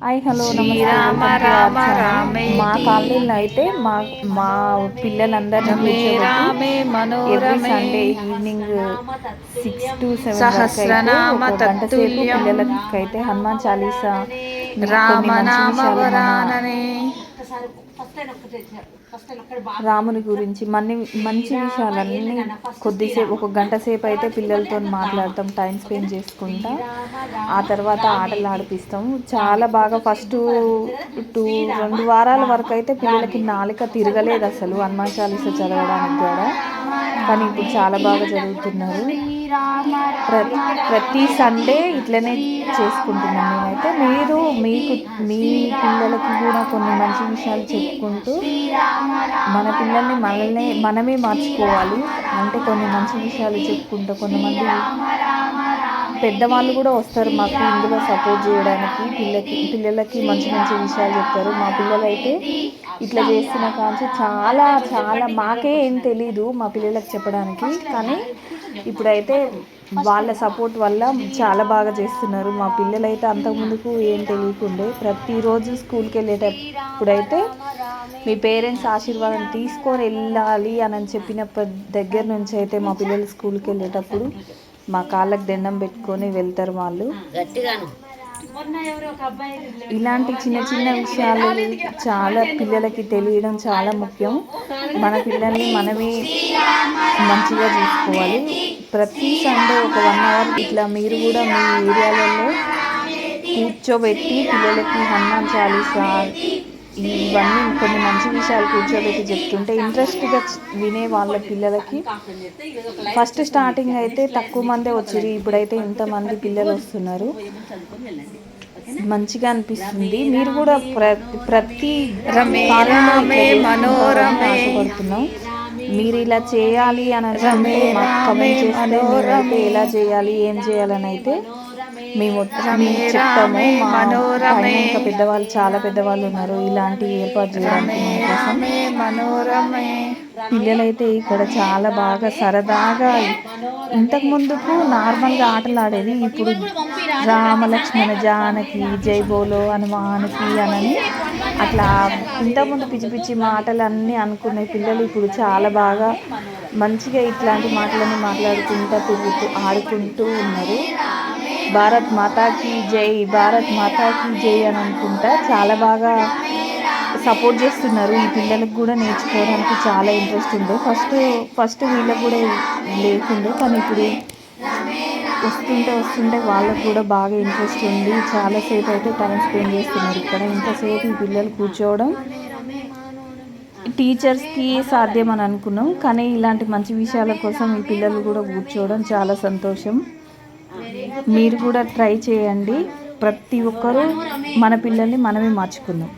Hi hello Srirama Rama మా కాలనీలో అయితే మా మా పిల్లలందరినీ every Sunday evening six to seven గంట సేపు. పిల్లలకైతే హనుమాన్ చాలీసా రామనామ రాముని గురించి మన్ని మంచి విషయాలన్నీ కొద్దిసేపు ఒక గంట సేపు అయితే పిల్లలతో మాట్లాడతాం టైం స్పెండ్ చేసుకుంటా. ఆ తర్వాత ఆటలు ఆడిపిస్తాం. చాలా బాగా ఫస్ట్ టూ రెండు వారాల వరకు అయితే పిల్లలకి నాలుక తిరగలేదు అసలు హనుమాన్ చాలీస చదవడానికి కూడా. కానీ ఇప్పుడు చాలా బాగా జరుగుతున్నారు. ప్రతి సండే ఇట్లనే చేసుకుంటున్నాను నేనైతే మీరు మీకు మీ పిల్లలకి కూడా కొన్ని మంచి విషయాలు చెప్పుకుంటూ మన పిల్లల్ని మనల్ని మనమే మార్చుకోవాలి. అంటే కొన్ని మంచి విషయాలు చెప్పుకుంటూ కొంతమంది పెద్దవాళ్ళు కూడా వస్తారు మాకు ఇందులో సపోర్ట్ చేయడానికి. పిల్లకి పిల్లలకి మంచి మంచి విషయాలు చెప్తారు. మా పిల్లలు అయితే ఇట్లా చేస్తున్న కాంచి చాలా చాలా మాకే ఏం తెలీదు మా పిల్లలకు చెప్పడానికి. కానీ ఇప్పుడైతే వాళ్ళ సపోర్ట్ వల్ల చాలా బాగా చేస్తున్నారు. మా పిల్లలైతే అంతకుముందుకు ఏం తెలియకుండే ప్రతిరోజు స్కూల్కి వెళ్ళేటప్పుడైతే మీ పేరెంట్స్ ఆశీర్వాదం తీసుకొని వెళ్ళాలి అని చెప్పిన దగ్గర నుంచి అయితే మా పిల్లలు స్కూల్కి వెళ్ళేటప్పుడు మా కాళ్ళకు దండం పెట్టుకొని వెళ్తారు వాళ్ళు. ఇలాంటి చిన్న చిన్న విషయాలు చాలా పిల్లలకి తెలియడం చాలా ముఖ్యం. మన పిల్లల్ని మనమే మంచిగా చూసుకోవాలి. ప్రతి సండే ఒక వన్ అవర్ ఇట్లా మీరు కూడా మీ ఏరియాలలో కూర్చోబెట్టి పిల్లలకి హనుమాన్ చాలీసా ఇవన్నీ కొన్ని మంచి విషయాలు కూర్చోబెట్టి చెప్తుంటే ఇంట్రెస్ట్గా వినే వాళ్ళ పిల్లలకి ఫస్ట్ స్టార్టింగ్ అయితే తక్కువ మందే వచ్చారు ఇప్పుడైతే ఇంతమంది పిల్లలు వస్తున్నారు. మంచిగా అనిపిస్తుంది. మీరు కూడా ప్రతి. ఆశపడుతున్నాం. మీరు ఇలా చేయాలి అని మాకు రామే కమెంట్ చేస్తే ఎలా చేయాలి ఏం చేయాలని అయితే మేము చెప్తాము మనోరమే. ఇంకా పెద్దవాళ్ళు చాలా పెద్దవాళ్ళు ఉన్నారు. ఇలాంటి ఏర్పాటు చేయడానికి కోసం మనోరమే పిల్లలైతే ఇక్కడ చాలా బాగా సరదాగా ఇంతకు ముందుకు నార్మల్గా ఆటలు ఆడేది ఇప్పుడు రామ లక్ష్మణ జానకి జై బోలో హనుమానికి అనని అట్లా ఇంతకుముందు పిచ్చి పిచ్చి మాటలు అన్నీ అనుకునే పిల్లలు ఇప్పుడు చాలా బాగా మంచిగా ఇట్లాంటి మాటలన్నీ మాట్లాడుకుంటూ తిరుగుతూ ఆడుకుంటూ ఉన్నారు. భారత్ మాతాకి జై భారత్ మాతాకి జై అని అనుకుంటా. చాలా బాగా సపోర్ట్ చేస్తున్నారు. ఈ పిల్లలకు కూడా నేర్చుకోవడానికి చాలా ఇంట్రెస్ట్ ఉంది. ఫస్ట్ ఫస్ట్ వీళ్ళకు కూడా లేకుండే కానీ ఇప్పుడు వస్తుంటే వస్తుంటే వాళ్ళకు కూడా బాగా ఇంట్రెస్ట్ ఉంది. చాలాసేపు అయితే టైం స్పెండ్ చేస్తున్నారు. ఇక్కడ ఇంతసేపు ఈ పిల్లలు కూర్చోవడం టీచర్స్కి సాధ్యం అని అనుకున్నాం. కానీ ఇలాంటి మంచి విషయాల కోసం ఈ పిల్లలు కూడా కూర్చోవడం చాలా సంతోషం. మీరు కూడా ట్రై చేయండి. ప్రతి ఒక్కరూ మన పిల్లల్ని మనమే మార్చుకుందాం.